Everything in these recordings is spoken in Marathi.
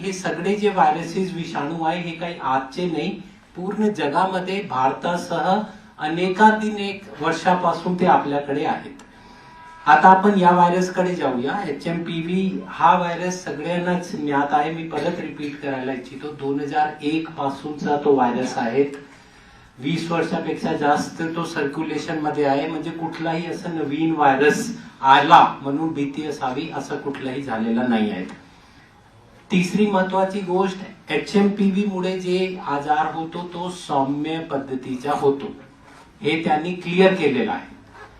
हे सगळे जे व्हायरसेस विषाणू आहे हे काही आजचे नाही पूर्ण जगामध्ये भारतासह अनेकाधिक वर्षापासून ते आपल्याकडे आहेत. आता आपण या व्हायरसकडे जाऊया. एच एम पी व्ही हा व्हायरस सगळ्यांनाच ज्ञात आहे. मी परत रिपीट करायला इच्छितो. दोन हजार एक पासूनचा तो व्हायरस आहे. वीस वर्षापेक्षा जास्त तो सर्क्युलेशनमध्ये आहे. म्हणजे कुठलाही असं नवीन व्हायरस आला म्हणून भीती असावी असं कुठलाही झालेला नाही आहे. तिसरी महत्वाची गोष्ट एच एम पी व्ही मुळे जे आजार होतो तो सौम्य पद्धतीचा होतो. हे त्यांनी क्लिअर केलेलं आहे.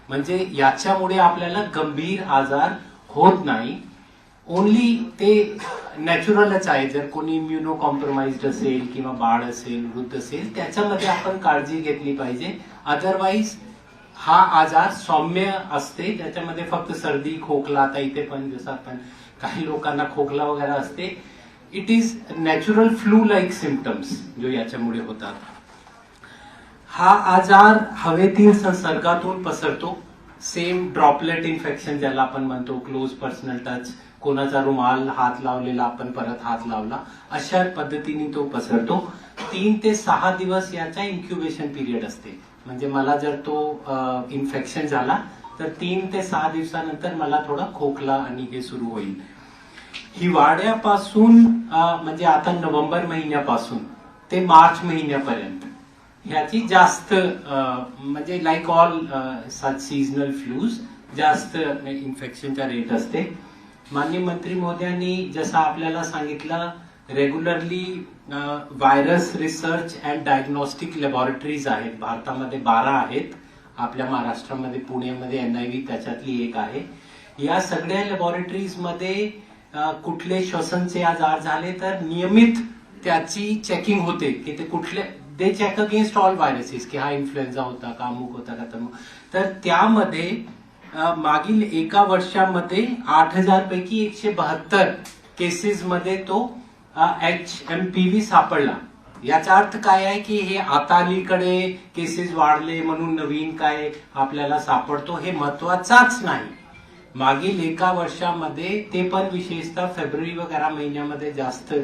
म्हणजे याच्यामुळे आपल्याला गंभीर आजार होत नाही. ओनली ते नॅचरलच आहे. जर कोणी इम्युनो कॉम्प्रोमाइज असेल किंवा बाळ असेल वृद्ध असेल त्याच्यामध्ये आपण काळजी घेतली पाहिजे. अदरवाईज हा आजार सौम्य असते. त्याच्यामध्ये फक्त सर्दी खोकला आता इथे पण जसं आपण काही लोकांना खोकला वगैरे असते it is natural flu like symptoms जो याच्यामुळे होतात. हा आजार हवेतील संसर्गातून पसरतो. सेम ड्रॉपलेट इन्फेक्शन ज्याला आपण म्हणतो क्लोज पर्सनल टच कोणाचा रुमाल हात लावलेला आपण परत हात लावला अशा पद्धतीने तो पसरतो. तीन ते सहा दिवस याचा इन्क्युबेशन पिरियड असते. म्हणजे मला जर तो इन्फेक्शन झाला तर तीन ते सहा दिवसानंतर मला थोडा खोकला आणि हे सुरू होईल. हिवाळ्यापासून वाड्यापासून म्हणजे आता नोव्हेंबर महिन्यापासून ते मार्च महिन्यापर्यंत. ह्याची जास्त म्हणजे लाईक ऑल सीजनल फ्लूज जास्त इन्फेक्शनचा रेट असते. माननीय मंत्री महोदयांनी जसं आपल्याला सांगितलं regularly virus research and diagnostic laboratories आहेत. भारतामध्ये बारा आहेत. आपल्या महाराष्ट्रामध्ये पुण्यामध्ये एनआयव्ही त्याच्यातली एक आहे. या सगळ्या लॅबॉरेटरीजमध्ये कुठले श्वसनचे आजार झाले तर नियमित त्याची चेकिंग होते की ते कुठले they check against all viruses की हा इन्फ्लुएन्झा होता का अमुक होता का तमुक. तर त्यामध्ये मागील एका वर्षामध्ये आठ हजार पैकी एकशे बहात्तर केसेसमध्ये तो एच एम पी व्ही सापडला. याचा अर्थ काय आहे की हे आता अलीकडे केसेस वाढले म्हणून नवीन काय आपल्याला सापडतो हे महत्वाचाच नाही. मागील एका वर्षामध्ये ते पण विशेषतः फेब्रुवारी वगैरे महिन्यामध्ये जास्त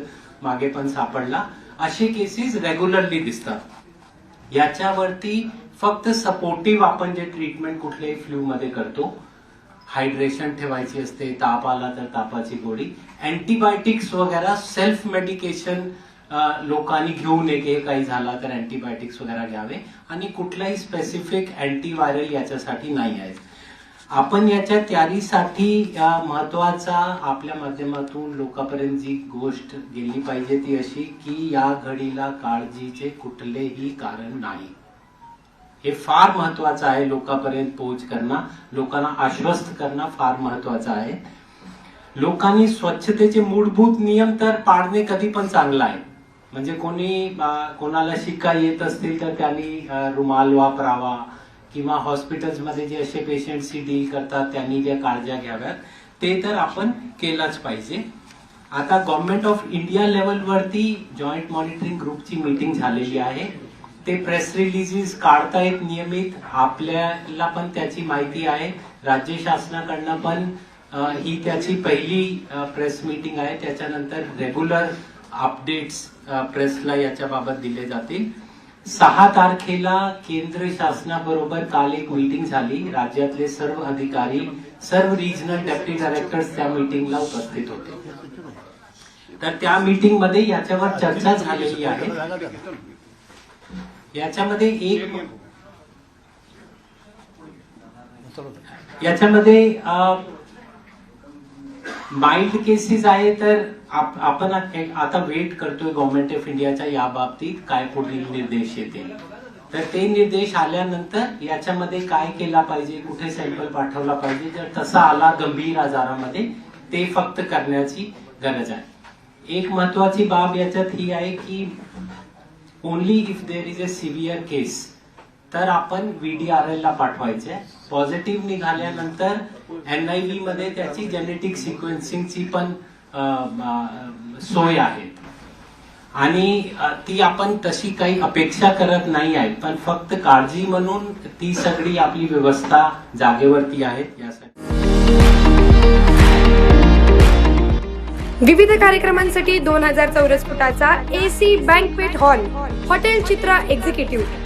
मागे पण सापडला. असे केसेस रेग्युलरली दिसतात. याच्यावरती फक्त सपोर्टिव्ह आपण जे ट्रीटमेंट कुठल्याही फ्लू मध्ये करतो हायड्रेशन ठेवायची असते ताप आला तर तापाची गोळी अँटीबायोटिक्स वगैरे सेल्फ मेडिकेशन लोकांनी घेऊ नये की काही झाला तर अँटीबायोटिक्स वगैरे घ्यावे. आणि कुठलाही स्पेसिफिक अँटीव्हायरल याच्यासाठी नाही आहे आपण याच्या तयारीसाठी या महत्त्वाचा आपल्या माध्यमातून लोकांपर्यंत जी गोष्ट गेली पाहिजे ती अशी की या घडीला काळजीचे कुठलेही कारण नाही. हे फार महत्वाचं आहे लोकांपर्यंत पोहोच करणं. लोकांना आश्वस्त करणं फार महत्वाचं आहे. लोकांनी स्वच्छतेचे मूलभूत नियम तर पाळणे कधी पण चांगलं आहे. म्हणजे कोणी कोणाला शिका येत असतील तर त्यांनी रुमाल वापरावा. किंवा हॉस्पिटल्समध्ये जे असे पेशंटशी डील करतात त्यांनी ज्या काळज्या घ्याव्यात ते तर आपण केलाच पाहिजे. आता गव्हर्नमेंट ऑफ इंडिया लेवलवरती जॉईंट मॉनिटरिंग ग्रुपची मीटिंग झालेली आहे. ते प्रेस रिलीजेस काढतायत नियमित. आपल्याला पण त्याची माहिती आहे. राज्य शासनाकडनं पण ही त्याची पहिली प्रेस मीटिंग आहे. त्याच्यानंतर रेग्युलर अपडेट्स प्रेसला याच्या बाबत दिले जातील. सहा तारखेला केंद्र शासनाबरोबर काल एक मीटिंग झाली. राज्यातले सर्व अधिकारी सर्व रिजनल डेप्टी डायरेक्टर्स त्या मीटिंगला उपस्थित होते. तर त्या मीटिंगमध्ये याच्यावर चर्चा झालेली आहे. याच्यामध्ये एक याच्यामध्ये माइल्ड केसेस आहे तर आपण एक- आता वेट करतोय गव्हर्नमेंट ऑफ इंडियाच्या या बाबतीत काय पुढील निर्देश येतील. तर ते निर्देश आल्यानंतर याच्यामध्ये काय केला पाहिजे कुठे सॅम्पल पाठवला पाहिजे जर तसा आला गंभीर आजारामध्ये ते फक्त करण्याची गरज आहे. एक महत्वाची बाब याच्यात ही आहे की only if there is a severe case तर आपण व्हीडीआरएल ला पाठवायचे. पॉझिटिव्ह निघाल्यानंतर एनआयव्ही मध्ये त्याची जेनेटिक सिक्वेन्सिंगची पण सोय आहे. आणि ती आपण तशी काही अपेक्षा करत नाही आहे पण फक्त काळजी म्हणून ती सगळी आपली व्यवस्था जागेवरती आहे यासाठी. विविध कार्यक्रमांसाठी दोन हजार चौरस फुटाचा AC banquet hall hotel Chitra executive.